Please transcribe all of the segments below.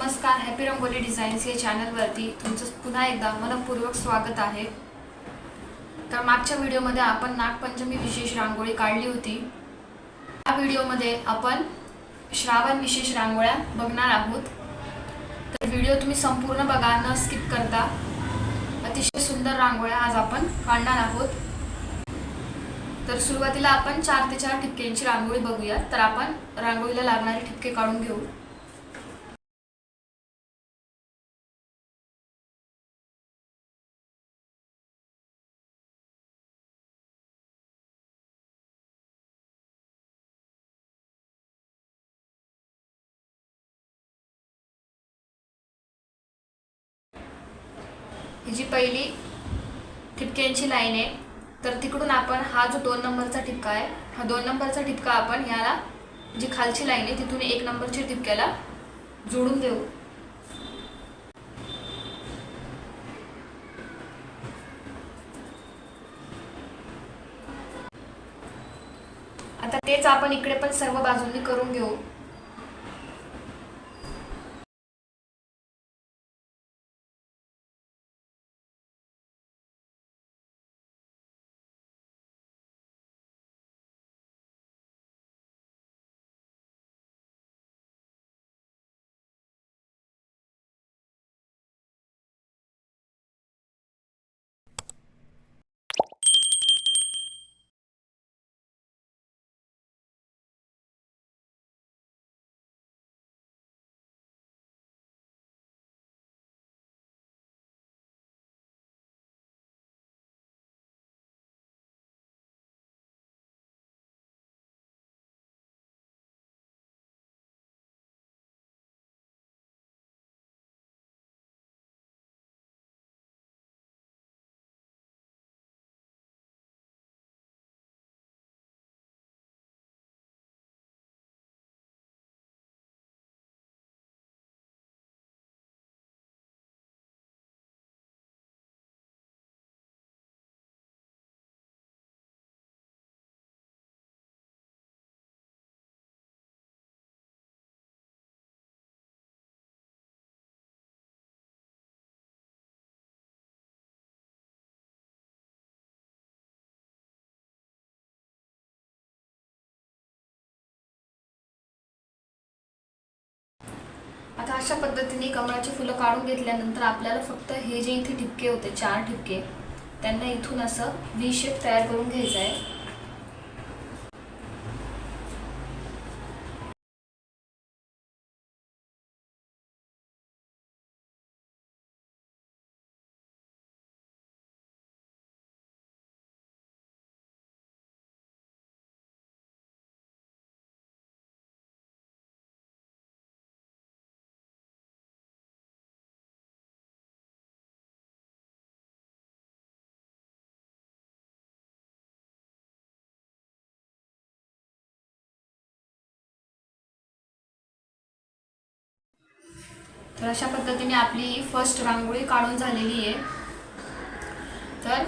नमस्कार happy rangoli designs या चॅनलवरती तुमचं पुन्हा एकदा मनपूर्वक स्वागत आहे. तर मागच्या व्हिडिओमध्ये आपण नागपंचमी विशेष रांगोळी काढली होती. या व्हिडिओमध्ये आपण श्रावण विशेष रांगोळ्या बघणार आहोत. तर व्हिडिओ तुम्ही संपूर्ण बघा न स्किप करता. अतिशय सुंदर रांगोळ्या आज आपण काढणार आहोत. तर सुरुवातीला आपण चार ते चार ठिपक्यांची रांगोळी बघूया. तर आपण रांगोळीला लागणारे ठिपके काढून घेऊ. ही जी पहिली ठिपक्यांची लाईन आहे तर तिकडून आपण हा जो दोन नंबरचा ठिपका आहे हा दोन नंबरचा ठिपका आपण ह्याला जी खालची लाईन आहे तिथून एक नंबरच्या ठिपक्याला जोडून देऊ. आता तेच आपण इकडे पण सर्व बाजूंनी करून घेऊ. अशा पद्धतीने कमळाची फुलं काढून घेतल्यानंतर आपल्याला फक्त हे जे इथे ठिपके होते चार ठिपके त्यांना इथून असं व्ही शेप तयार करून घ्यायचं आहे. तर अशा पद्धतीने आपली फर्स्ट रांगोळी काढून झालेली आहे. तर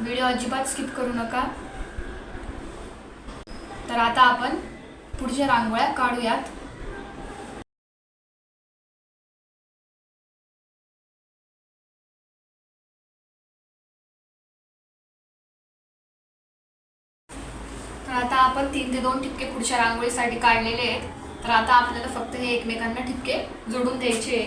व्हिडिओ अजिबात स्किप करू नका. तर आता आपण पुढच्या रांगोळ्या काढूयात. तर आता आपण तीन ते दोन ठिपके पुढच्या रांगोळीसाठी काढलेले आहेत. तर आता आपल्याला फक्त हे एकमेकांना ठिपके जोडून द्यायचे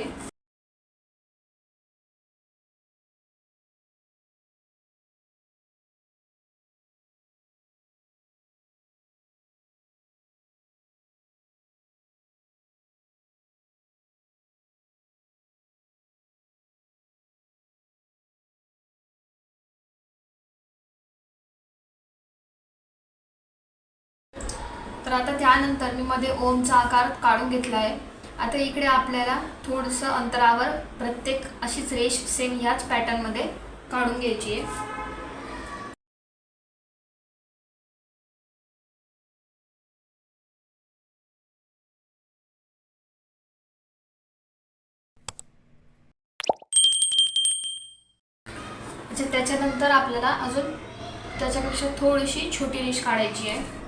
तर आता त्यानंतर मी मध्ये ओमचा आकार काढून घेतला आहे आता इकडे आपल्याला थोडंसं अंतरावर प्रत्येक अशीच रेश सेम ह्याच पॅटर्नमध्ये काढून घ्यायची आहे. अच्छा त्याच्यानंतर आपल्याला अजून त्याच्यापेक्षा थोडीशी छोटी रेष काढायची आहे.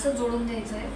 असं जोडून द्यायचं आहे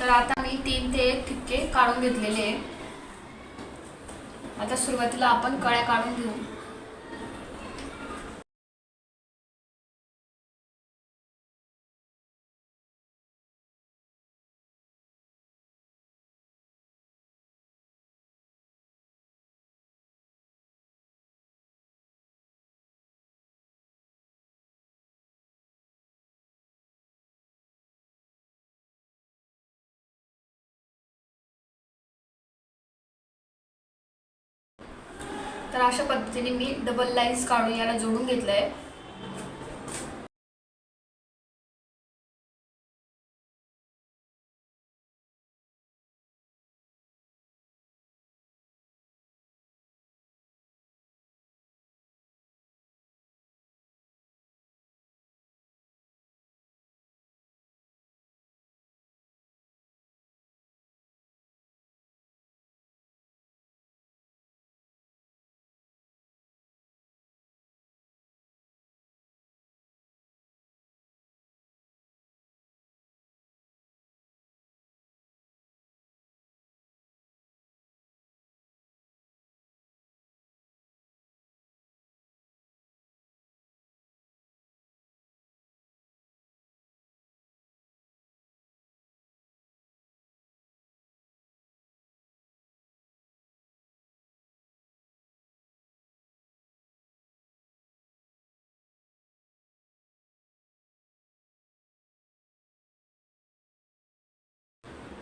तर आता मी तीन ते एक ठिपके काढून घेतलेले आहे आता सुरुवातीला आपण कळ्या काढून घेऊ. तर अशा पद्धतीने मी डबल लाईन्स काढून याला जोडून घेतलं आहे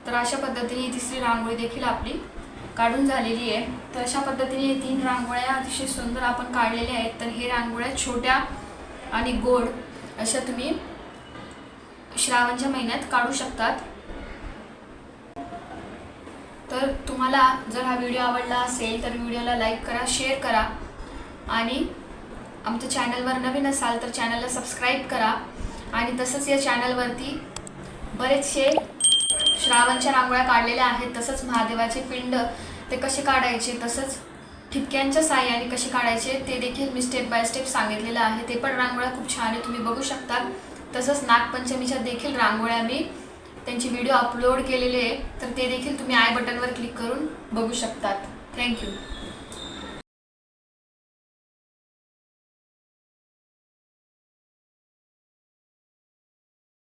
तर अशा पद्धतीने ही तिसरी रांगोळी देखील आपली काढून झालेली आहे. तर अशा पद्धतीने तीन रांगोळ्या अतिशय सुंदर आपण काढलेल्या आहेत. तर हे रांगोळ्या छोट्या आणि गोड अशा तुम्ही श्रावणच्या महिन्यात काढू शकतात. तर तुम्हाला जर हा व्हिडिओ आवडला असेल तर व्हिडिओला लाईक करा शेअर करा आणि आमच्या चॅनलवर नवीन असाल तर चॅनलला सबस्क्राईब करा. आणि तसंच या चॅनलवरती बरेचसे श्रावणच्या रांगोळ्या काढलेल्या आहेत तसंच महादेवाचे पिंड ते कसे काढायचे तसंच ठिपक्यांच्या साह्याने कसे काढायचे ते देखील मी स्टेप बाय स्टेप सांगितलेलं आहे. ते पण रांगोळ्या खूप छान आहे तुम्ही बघू शकता. तसंच नागपंचमीच्या देखील रांगोळ्या मी त्यांची व्हिडिओ अपलोड केलेले आहे तर ते देखील तुम्ही आय बटनवर क्लिक करून बघू शकतात. थँक्यू